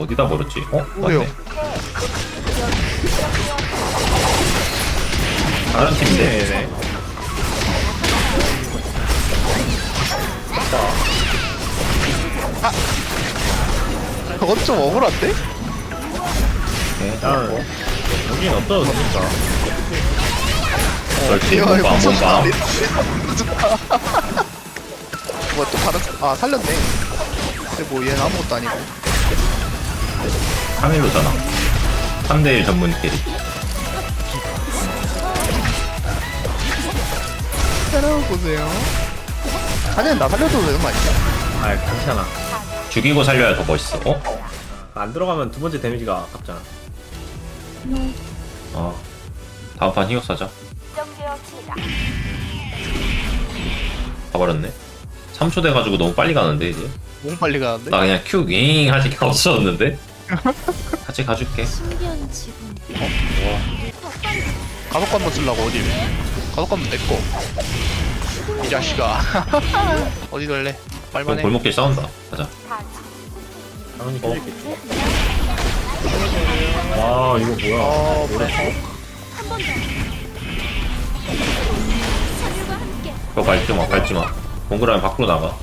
어디다 버렸지? 어? 맞네. 다른 팀인데. 네네. 저건 좀 억울한데? 네. 일단 여긴 어떠 됩니까? 그렇지. 이거 몸빵, 무슨 몸빵. 말이야? 뭐또 다른 아 살렸네. 근데 뭐 얘는 아무것도 아니고. 3일로잖아. 3대1 전문 캐리. 살아보세요. 사실 나 살려도 되는 거 아니야? 아 괜찮아. 죽이고 살려야 더 멋있어. 어? 안 들어가면 두 번째 데미지가 아깝잖아. 어. 다음 판 희격 사자. 정되었습니다. 다 버렸네. 3초 돼가지고 너무 빨리 가는데, 이제. 너무 빨리 가는데? 나 그냥 큐, 윙 하니까 없어졌는데? 같이 가줄게. 신비한 지분. 가속 관문 쓰려고 어디? 가속 관문 내꺼. 이 자식아. 어디 갈래? 그럼 빨만해. 골목길 싸운다. 가자. 당연히 깨지겠지. 와 이거 뭐야? 어, 그거 밟지 마, 밟지 마. 동그라미 밖으로 나가.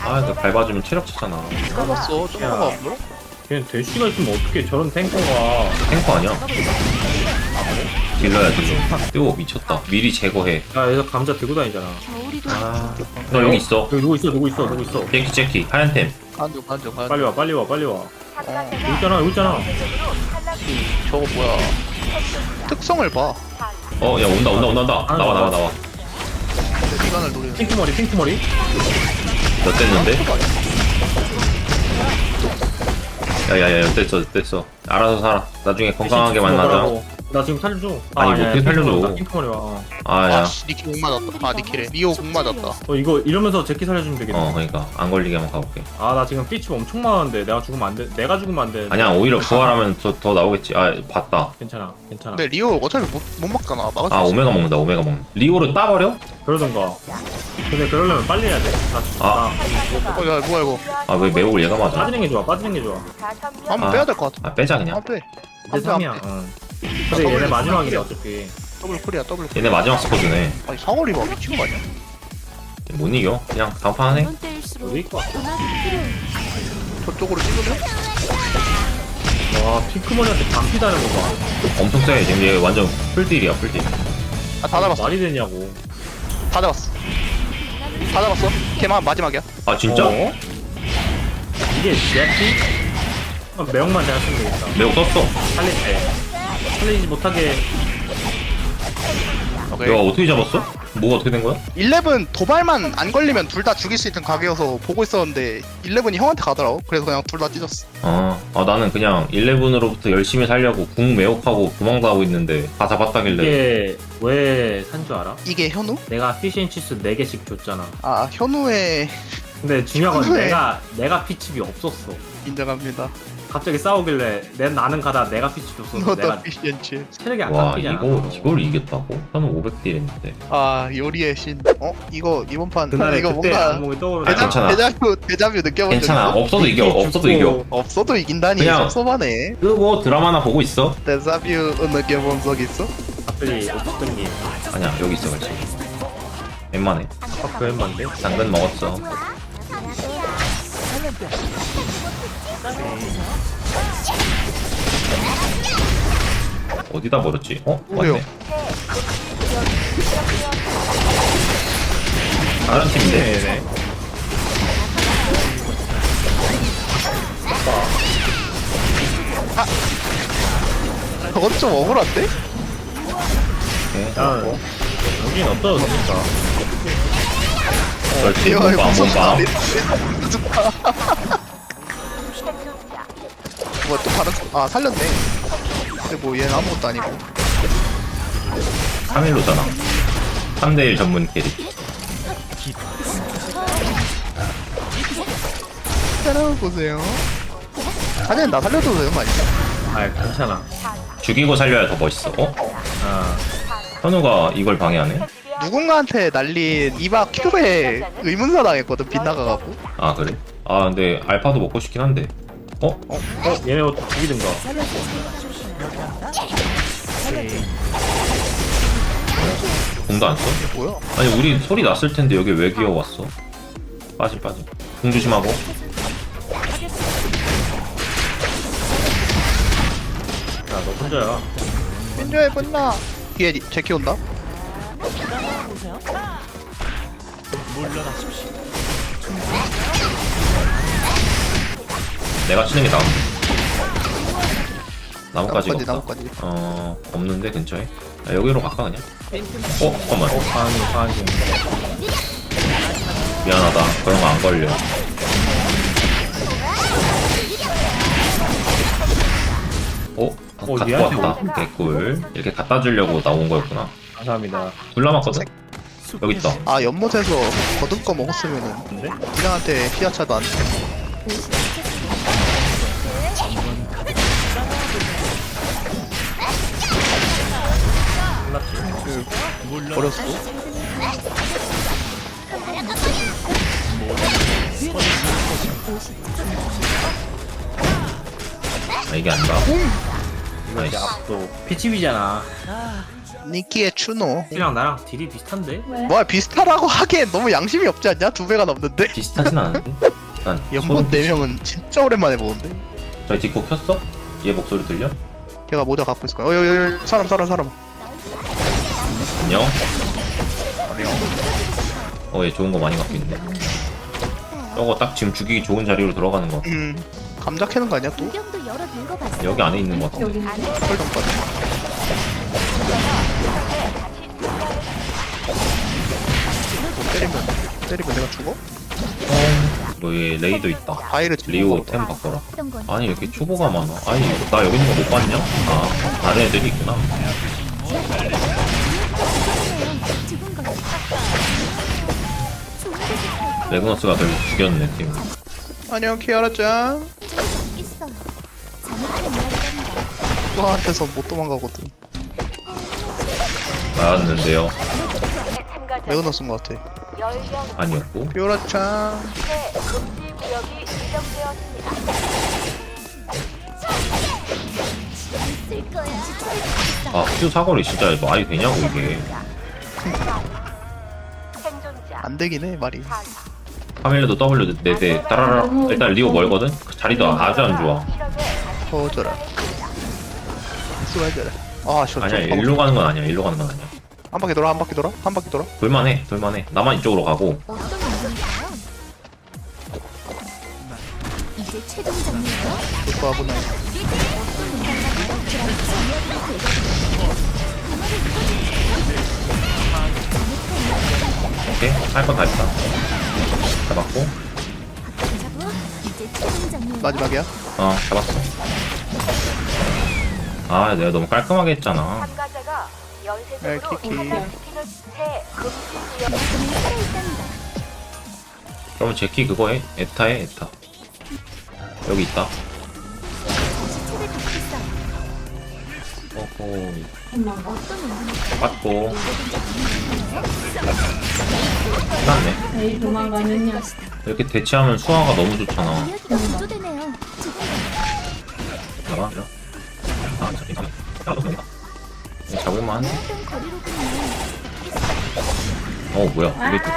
아, 이거 밟아주면 체력 차잖아. 잡았어. 좀 야. 더없 어? 그냥 대쉬가 있으면 어떻게 저런 탱커가 탱커 아니야? 딜러야지. 뜨거 미쳤다. 미리 제거해. 야 여기서 감자 들고 다니잖아. 겨울이 도 아, 너 여기 있어. 여기 누구 있어 누구 있어 누구 있어? 제키, 제키. 하얀 템. 반쪽 반쪽 반쪽. 빨리 와 빨리 와 빨리 와. 어, 여기 있잖아 여기 있잖아. 저거 뭐야? 특성을 봐. 어, 야, 온다, 온다, 온다, 온다. 나와, 나와, 나와. 근데 시간을 노리는. 핑크 머리 핑크 머리. 몇 됐는데? 야, 야, 야, 몇 됐어, 몇 됐어. 알아서 살아. 나중에 건강하게 만나자. 나 지금 살려줘. 아니, 아, 뭐 야, 어떻게 살려줘. 머리다, 핑크 머리 와. 어. 아, 야. 아씨 니키 공 맞았다. 아 니키래. 리오 공 맞았다. 어 이거 이러면서 제키 살려주면 되겠네. 어, 그러니까. 안 걸리게 한번 가볼게. 아 나 지금 피치 엄청 많은데 내가 죽으면 안 돼. 내가 죽으면 안 돼. 아니야, 오히려 부활하면 더, 더 나오겠지. 아, 봤다. 괜찮아 괜찮아. 근데 리오 어차피 못, 못 막잖아. 막을 수 아, 있어. 오메가 먹는다, 오메가 먹는다. 리오를 따버려? 그러던가. 근데 그러려면 빨리 해야 돼. 나 죽다. 아. 어, 야 뭐야 이거? 아, 왜 매혹을 얘가 맞아? 빠지는 게 좋아. 빠지는 게 좋아. 한번 아. 빼야 될 것 같아. 아, 빼자, 그냥. 빼. 이제 안 3이야. 돼. 응. 근데 얘네 마지막이래 어차피. 더블 쿨이야 더블 쿨. 얘네 마지막 스쿼드네. 아니 사거리 봐 미친 거 아니야? 못 이겨. 그냥 다음 판 하네. 때일수록. 저쪽으로 찍으면? 와 핑크머리한테 반피 다는 거 봐. 엄청 세. 지금 얘 완전 풀딜이야, 풀딜. 아다 잡았어. 말이 되냐고. 다 잡았어. 다 잡았어. 걔만 마지막이야. 아, 진짜? 어? 이게 내피? 아, 매형만 잘 쓰면 되겠다. 매혹 썼어. 살릴 때. 살리지 못하게 오케이. 내가 어떻게 잡았어? 뭐가 어떻게 된 거야? 11 도발만 안 걸리면 둘 다 죽일 수 있는 가게여서 보고 있었는데 11이 형한테 가더라고. 그래서 그냥 둘 다 찢었어. 아, 아 나는 그냥 11으로부터 열심히 살려고 궁 매혹하고 도망도 하고 있는데 다 잡았다길래 이게 왜 산 줄 알아? 이게 현우? 내가 피시앤치스 4개씩 줬잖아. 아 현우의 근데 중요한 건 내가 내가 피칩이 없었어. 인정합니다. 갑자기 싸우길래 내 나는 가다 내가 피치 줬어. 내가 피시엔치. 체력이 안 와 깎이잖아. 이거 이걸 이겼다고? 저는 500딜 했는데 아 요리의 신. 어 이거 이번 판 그날에 이거 그때 뭔가 악몽이 아, 떠오르네. 대자, 괜찮아. 대자뷰 대자뷰 느껴본 적 괜찮아 있어? 없어도 이겨 없어도 이겨 없어도 이긴다니 그냥- 섭섭하네. 끄고 드라마나 보고 있어 대자뷰 느껴본 적 있어? 갑자기 없었던 게 아니야 여기 있어 같이 웬만해 아그 엠반데. 당근 먹었어 어디다 버렸지? 어? 맞네 다른 팀인데 네네. 저건 좀 억울한데? 네, 야 어, 여긴 어떠 됩니까? 그렇지 이거 몸빵 무슨 몸빵 말 이야? 뭐또 다른 아 살렸네. 근데 뭐 얘는 아무것도 아니고. 3일로잖아 3대1 전문 캐리 살아보세요. 사실 나 살려도 되는 거 아니야? 아 괜찮아. 죽이고 살려야 더 멋있어 어? 아 현우가 이걸 방해하네? 누군가한테 날린 이바 큐브에 의문사 당했거든 빗나가갖고. 아 그래? 아 근데 알파도 먹고 싶긴 한데 어? 어? 얘네 옷 죽이든가. 공도 안 써? 뭐야? 아니 우리 소리 났을 텐데 여기 왜 기어왔어? 빠짐 빠짐 공 조심하고 야, 너 혼자야. 민조의 분나. 뒤에 니- 제키 온다. 내가 치는 게 나은 나뭇가지가 나뭇가지, 없다 나뭇가지. 어 없는데 근처에 아, 여기로 갈까 그냥? 어? 잠깐만 어, 가은이, 가은이. 미안하다 그런 거 안 걸려 어? 어, 갖고 얘한테 왔다 개꿀 이렇게 갖다 주려고 나온 거였구나 감사합니다. 불 남았거든? 여기 있다 아 연못에서 거듭 거 먹었으면은 근데? 그냥한테 피아차도 안. 버렸어. 아 이게 아니라 이거 이제. 앞도 피치비잖아. 니키의 추노. 이랑 나랑 딜이 비슷한데? 뭐야 비슷하라고 하기엔 너무 양심이 없지 않냐? 두 배가 넘는데. 비슷하진 않은데? 일단 연못 손- 네 명은 진짜 오랜만에 보는데. 저희 뒷코 켰어? 얘 목소리 들려? 걔가 모자 갖고 있을 거야. 어, 여기, 사람, 사람, 사람. 안녕? 어 얘 좋은 거 많이 갖고 있네 저거 딱 지금 죽이기 좋은 자리로 들어가는 거 같아 음, 감자 캐는 거 아니야 또? 여러. 여기 안에 있는 거 같아 안에. 뭐 때리면, 때리면 내가 죽어? 너얘 레이도 있다 리오 거템 바꿔라 건 아니 이렇게 초보가 많아 아니 나 여기 있는 거 못 봤냐? 아 다른 애들이 있구나 레그너스가 결국 죽였네 팀 안녕, 키아라짱. 있어. 잘못된 이야기란다. 너한테서 못 도망가거든. 맞았는데요 레그너스인 것 같아. 아니었고 피오라짱. 있을 거야. 아큐 사거리 진짜 말이 되냐고 이게 안 되긴 해, 말이. 카멜레도 W 네대 따라라 일단 리오 멀거든? 그 자리도 아주 안 좋아 터져라. 수고해줘라. 아, 저, 아니야 저, 일로 가는 건 아니야 일로 가는 건 아니야 한 바퀴 돌아, 한 바퀴 돌아, 한 바퀴 돌아. 돌만해 돌만해 나만 이쪽으로 가고? 이제. 좋아, 오케이 할 건 다 했다 잡았고. 마지막이야. 어 잡았어 아 내가 너무 깔끔하게 했잖아 참가자가 에, 연쇄적으로 키키. 감염시키는 새 금지 구역 만큼은 살아있답니다. 그러면 제키 그거 해 에타 해 에타 여기 있다 운동인가요? 맞고 끝났네 에이 도망가는 녀석 이렇게 대치하면 수화가 너무 좋잖아 이야기가 구조되네요. 잡아 아 저기 잡아 잡을만? 어떤 거리로군요. 어 뭐야 이게 뜨거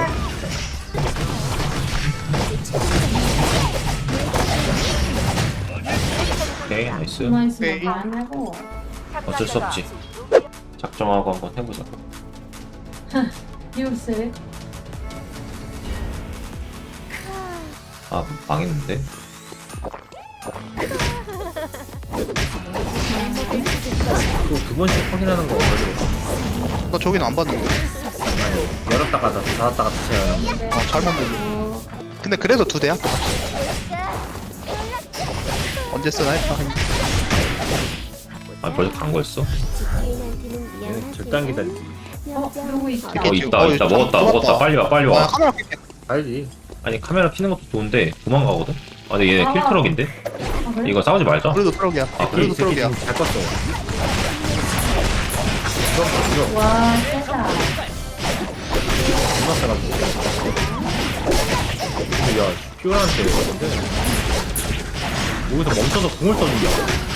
오케이 나이스 있으면 에이. 안 하고 어쩔 수 없지 작정하고 한번 해보자 요새 아 망했는데? 또 두 번씩 확인하는 거 어려워. 나 저기는 안 봤는데. 아니, 열었다가 다시 닫았다가 다시 해야 하는 거. 아, 잘못 보네. 근데 그래도 두 대야? 언제 쓰나 했다. 아 벌써 간 거였어? 얘는 절단 기다리지. 어 있다 어 있다 어, 있다 있다. 먹었다 먹었다 빨리 와 빨리 아, 와 카메라 킬게. 알지. 아니 카메라 켜는 것도 좋은데 도망가거든? 아 근데 얘 아. 킬트럭인데? 아, 그래? 이거 싸우지 말자 그래도 트럭이야. 아, 그래도 새끼 트럭이야. 잘 껐어. 그럼 이거 와 세다 야, 피오라한테 근데 여기서 멈춰서 공을 써준다고?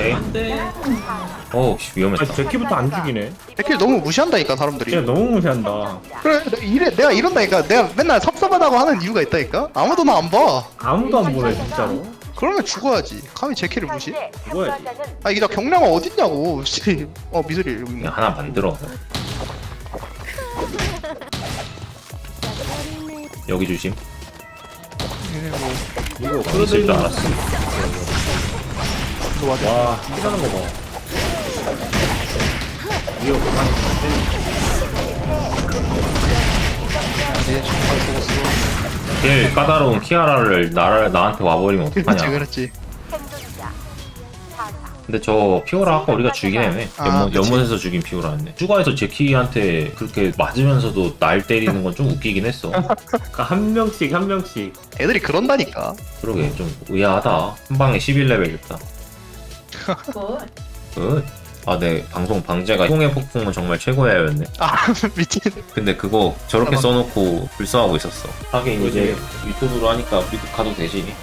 오케이. 안돼. 어우 씨, 위험했다. 제키부터 안 죽이네. 백킬 너무 무시한다니까 사람들이 진짜 너무 무시한다. 그래 내가 이래 내가 이런다니까 내가 맨날 섭섭하다고 하는 이유가 있다니까 아무도 나 안 봐 아무도 안 보네 진짜로. 그러면 죽어야지 감히 제 키를 무시? 참가자는 아 이게 나 경량화 어딨냐고 씨. 어 미소리 여기 있네 그냥 하나 만들어. 여기 조심. 뭐 이거 있을 줄 알았어. 이거 맞아 와 피가는 거 봐. 이거. 내 정말 속았어 제일 까다로운 키아라를 나를 나한테 와버리면 그렇지 어떡하냐. 그렇지 생존자 사사 근데 저 피오라 아까 우리가 죽이긴 했네. 아, 연못, 그치. 연못에서 죽인 피오라인데. 추가해서 제키한테 그렇게 맞으면서도 날 때리는 건 좀 웃기긴 했어. 그러니까 한 명씩 한 명씩. 애들이 그런다니까 그러게 좀 의아하다. 한 방에 11레벨 줬다. 뭐? 굿. 아, 네 방송 방제가 통의 폭풍은 정말 최고야 였네. 아 미친 근데 그거 저렇게. 써놓고 불쌍하고 있었어. 하긴 이제 유튜브로 하니까 우리도 가도 되지.